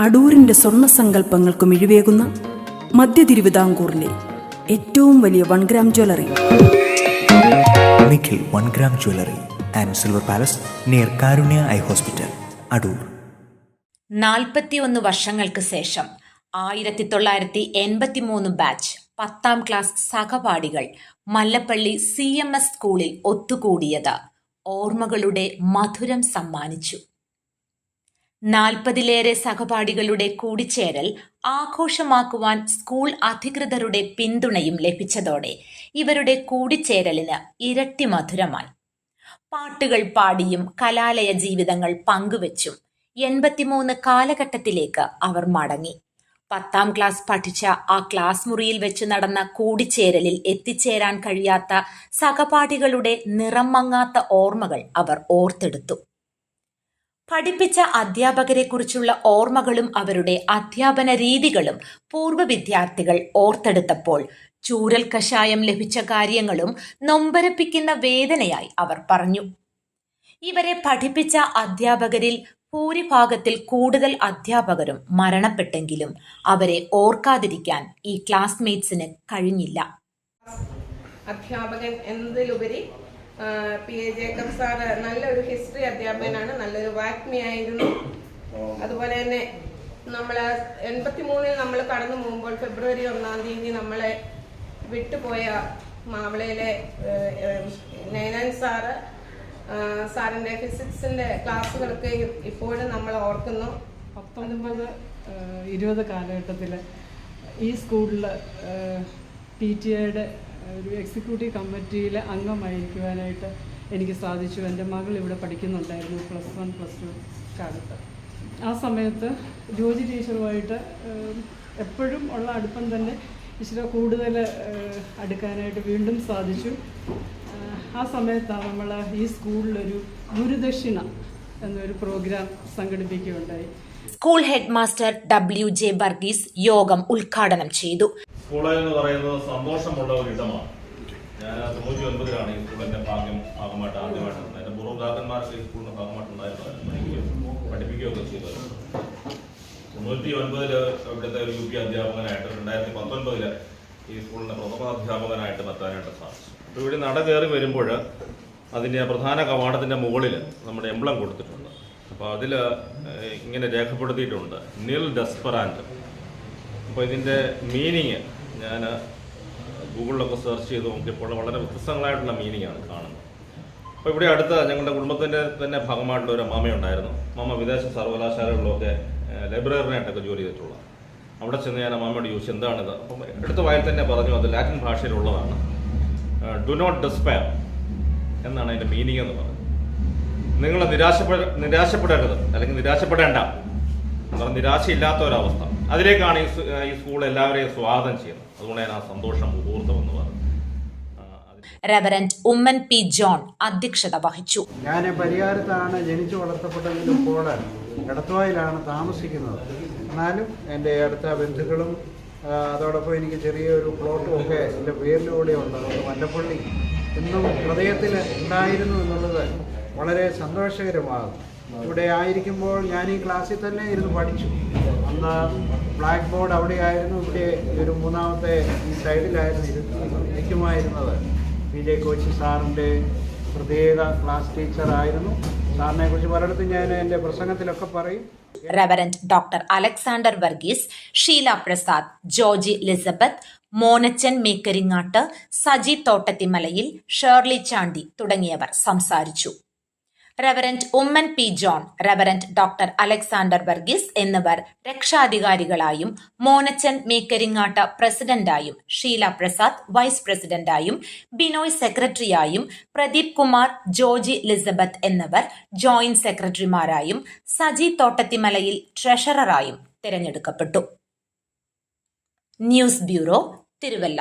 അടൂരിന്റെ സ്വർണ സങ്കല്പങ്ങൾക്ക് മിഴിവേകുന്ന മധ്യ തിരുവിതാംകൂറിലെ ഏറ്റവും വലിയ one gram jewellery Nikhil one gram jewellery and silver palace near Karunya eye hospital Adoor നാൽപ്പത്തിയൊന്ന് വർഷങ്ങൾക്ക് ശേഷം ആയിരത്തി തൊള്ളായിരത്തി എൺപത്തി മൂന്ന് ബാച്ച് പത്താം ക്ലാസ് സഹപാഠികൾ മല്ലപ്പള്ളി സി എം എസ് സ്കൂളിൽ ഒത്തുകൂടിയത് ഓർമ്മകളുടെ മധുരം സമ്മാനിച്ചു. നാൽപ്പതിലേറെ സഹപാഠികളുടെ കൂടിച്ചേരൽ ആഘോഷമാക്കുവാൻ സ്കൂൾ അധികൃതരുടെ പിന്തുണയും ലഭിച്ചതോടെ ഇവരുടെ കൂടിച്ചേരലിന് ഇരട്ടി മധുരമായി. പാട്ടുകൾ പാടിയും കലാലയ ജീവിതങ്ങൾ പങ്കുവച്ചും എൺപത്തിമൂന്ന് കാലഘട്ടത്തിലേക്ക് അവർ മടങ്ങി. പത്താം ക്ലാസ് പഠിച്ച ആ ക്ലാസ് മുറിയിൽ വെച്ച് നടന്ന കൂടിച്ചേരലിൽ എത്തിച്ചേരാൻ കഴിയാത്ത സഹപാഠികളുടെ നിറം മങ്ങാത്ത ഓർമ്മകൾ അവർ ഓർത്തെടുത്തു. പഠിപ്പിച്ച അധ്യാപകരെക്കുറിച്ചുള്ള ഓർമ്മകളും അവരുടെ അധ്യാപന രീതികളും പൂർവ വിദ്യാർത്ഥികൾ ഓർത്തെടുത്തപ്പോൾ ചൂരൽ കഷായം ലഭിച്ച കാര്യങ്ങളും നൊമ്പരപ്പിക്കുന്ന വേദനയായി അവർ പറഞ്ഞു. ഇവരെ പഠിപ്പിച്ച അധ്യാപകരിൽ ഭൂരിഭാഗത്തിൽ കൂടുതൽ അധ്യാപകരും മരണപ്പെട്ടെങ്കിലും അവരെ ഓർക്കാതിരിക്കാൻ ഈ ക്ലാസ്മേറ്റ്സിന് കഴിഞ്ഞില്ല. അധ്യാപകൻ എന്നതിലുപരി പി എ ജേക്കബ് സാറ് നല്ലൊരു ഹിസ്റ്ററി അധ്യാപകനാണ് നല്ലൊരു വാഗ്മിയായിരുന്നു. അതുപോലെ തന്നെ നമ്മൾ എൺപത്തി മൂന്നിൽ നമ്മൾ കടന്നു പോകുമ്പോൾ ഫെബ്രുവരി ഒന്നാം തീയതി നമ്മളെ വിട്ടുപോയ മാവളയിലെ നൈനാൻ സാറ് സാറിന്റെ സാറിന്റെ ഫിസിക്സിന്റെ ക്ലാസ്സുകളൊക്കെ ഇപ്പോഴും നമ്മൾ ഓർക്കുന്നു. പത്തൊൻപത് ഇരുപത് കാലഘട്ടത്തിൽ ഈ സ്കൂളിൽ പി ടി എയുടെ ഒരു എക്സിക്യൂട്ടീവ് കമ്മിറ്റിയിലെ അംഗമായിരിക്കുവാനായിട്ട് എനിക്ക് സാധിച്ചു. എന്റെ മകൾ ഇവിടെ പഠിക്കുന്നുണ്ടായിരുന്നു പ്ലസ് വൺ പ്ലസ് ടു കാലത്ത്. ആ സമയത്ത് ജോജി ടീച്ചറുമായിട്ട് എപ്പോഴും ഉള്ള അടുപ്പം തന്നെ ഇച്ചിരി കൂടുതൽ അടുക്കാനായിട്ട് വീണ്ടും സാധിച്ചു. ആ സമയത്താണ് നമ്മൾ ഈ സ്കൂളിലൊരു ഗുരുദക്ഷിണ എന്നൊരു program സംഘടിപ്പിക്കുകയുണ്ടായി. School head master W J Varghese യോഗം ഉദ്ഘാടനം ചെയ്തു. സ്കൂൾ എന്ന് പറയുന്നത് സന്തോഷമുള്ള ഒരു ഇടമാണ്. ഞാൻ തൊണ്ണൂറ്റി ഒൻപതിലാണ് ഈ സ്കൂളിന്റെ ഭാഗ്യം ഭാഗമായിട്ട് ആദ്യമായിട്ട് എന്റെ പൂർവപിതാക്കന്മാർക്ക് ഈ സ്കൂളിന്റെ ഭാഗമായിട്ടുണ്ടായിരുന്നു. പഠിപ്പിക്കുകയൊക്കെ ചെയ്തത് തൊണ്ണൂറ്റി ഒൻപതിൽ ഇവിടുത്തെ ഒരു യു പി അധ്യാപകനായിട്ട് രണ്ടായിരത്തി പത്തൊൻപതിൽ ഈ സ്കൂളിന്റെ പ്രഥമ അധ്യാപകനായിട്ട് എത്താനായിട്ട് സാധിച്ചു. ഇവിടെ നട കയറി വരുമ്പോൾ അതിന്റെ പ്രധാന കവാടത്തിന്റെ മുകളിൽ നമ്മുടെ എംബ്ലം കൊടുത്തിട്ടുണ്ട്. അപ്പോൾ അതിൽ ഇങ്ങനെ രേഖപ്പെടുത്തിയിട്ടുണ്ട് നിൽ ഡെസ്പെറാൻഡ് അപ്പോൾ ഇതിന്റെ മീനിങ് ഞാൻ ഗൂഗിളിലൊക്കെ സെർച്ച് ചെയ്ത് നോക്കിയപ്പോൾ വളരെ വ്യത്യസ്തങ്ങളായിട്ടുള്ള മീനിങ്ങാണ് കാണുന്നത്. അപ്പോൾ ഇവിടെ അടുത്ത ഞങ്ങളുടെ കുടുംബത്തിന്റെ തന്നെ ഭാഗമായിട്ടുള്ള ഒരു മാമയുണ്ടായിരുന്നു അമ്മ വിദേശ സർവകലാശാലകളിലൊക്കെ ലൈബ്രറിനായിട്ടൊക്കെ ജോലി ചെയ്തിട്ടുള്ള. അവിടെ ചെന്ന് ഞാൻ അമ്മാമയോട് ചോദിച്ചു എന്താണിത്? അപ്പം എടുത്ത വായിൽ തന്നെ പറഞ്ഞു അത് ലാറ്റിൻ ഭാഷയിലുള്ളതാണ്. ഡു നോട്ട് ഡിസ്പെയർ എന്നാണ് അതിന്റെ മീനിങ് എന്ന് പറഞ്ഞത്. നിങ്ങൾ നിരാശപ്പെട നിരാശപ്പെടരുത് അല്ലെങ്കിൽ നിരാശപ്പെടേണ്ട. എന്നാൽ നിരാശയില്ലാത്ത ഒരവസ്ഥ അതിലേക്കാണ് ഈ ഈ സ്കൂൾ എല്ലാവരെയും സ്വാഗതം ചെയ്യുന്നത്. അതുകൊണ്ട് ഞാൻ ആ സന്തോഷം മുഹൂർത്തം എന്ന് പറഞ്ഞു. റെവറന്റ് ഉമ്മൻ പി ജോൺ അധ്യക്ഷത വഹിച്ചു. ഞാൻ പരിഹാരത്താണ് ജനിച്ചു വളർത്തപ്പെട്ടെങ്കിലും ഇപ്പോൾ എടത്തുവായിലാണ് താമസിക്കുന്നത്. എന്നാലും എന്റെ അടുത്ത ബന്ധുക്കളും അതോടൊപ്പം എനിക്ക് ചെറിയൊരു പ്ലോട്ടും ഒക്കെ എന്റെ പേരിലൂടെ ഉണ്ട്. അതുകൊണ്ട് വല്ലപ്പള്ളി എന്നും ഹൃദയത്തിൽ ഉണ്ടായിരുന്നു എന്നുള്ളത് വളരെ സന്തോഷകരമാകും. ഇവിടെ ആയിരിക്കുമ്പോൾ ഞാൻ ഈ ക്ലാസ്സിൽ തന്നെ ഇരുന്ന് പഠിച്ചു. അന്ന് ബ്ലാക്ക് ബോർഡ് അവിടെയായിരുന്നു ഇവിടെ ഒരു മൂന്നാമത്തെ ഈ സൈഡിലായിരുന്നു ഇരിക്കുമായിരുന്നത് പി ജെ കോച്ച് സാറിന്റെ പ്രത്യേക ക്ലാസ് ടീച്ചറായിരുന്നു സാറിനെ കുറിച്ച് പലയിടത്തും ഞാൻ എന്റെ പ്രസംഗത്തിലൊക്കെ പറയും. Reverend doctor Alexander Varghese Sheela Prasad Georgy Lizabeth Monachan Mekkaringattu Saji Thottathimalayil Shirley Chandy തുടങ്ങിയവർ സംസാരിച്ചു. Reverend Oommen P John reverend doctor Alexander Varghese എന്നിവർ രക്ഷാധികാരികളായും മോനച്ചൻ മേക്കരിങ്ങാട്ട പ്രസിഡന്റായും ഷീല പ്രസാദ് വൈസ് പ്രസിഡന്റായും ബിനോയ് സെക്രട്ടറിയായും പ്രദീപ് കുമാർ ജോജി ലിസബത്ത് എന്നിവർ ജോയിന്റ് സെക്രട്ടറിമാരായും സജി തോട്ടത്തിമലയിൽ ട്രഷററായും തിരഞ്ഞെടുക്കപ്പെട്ടു. News bureau Thiruvalla.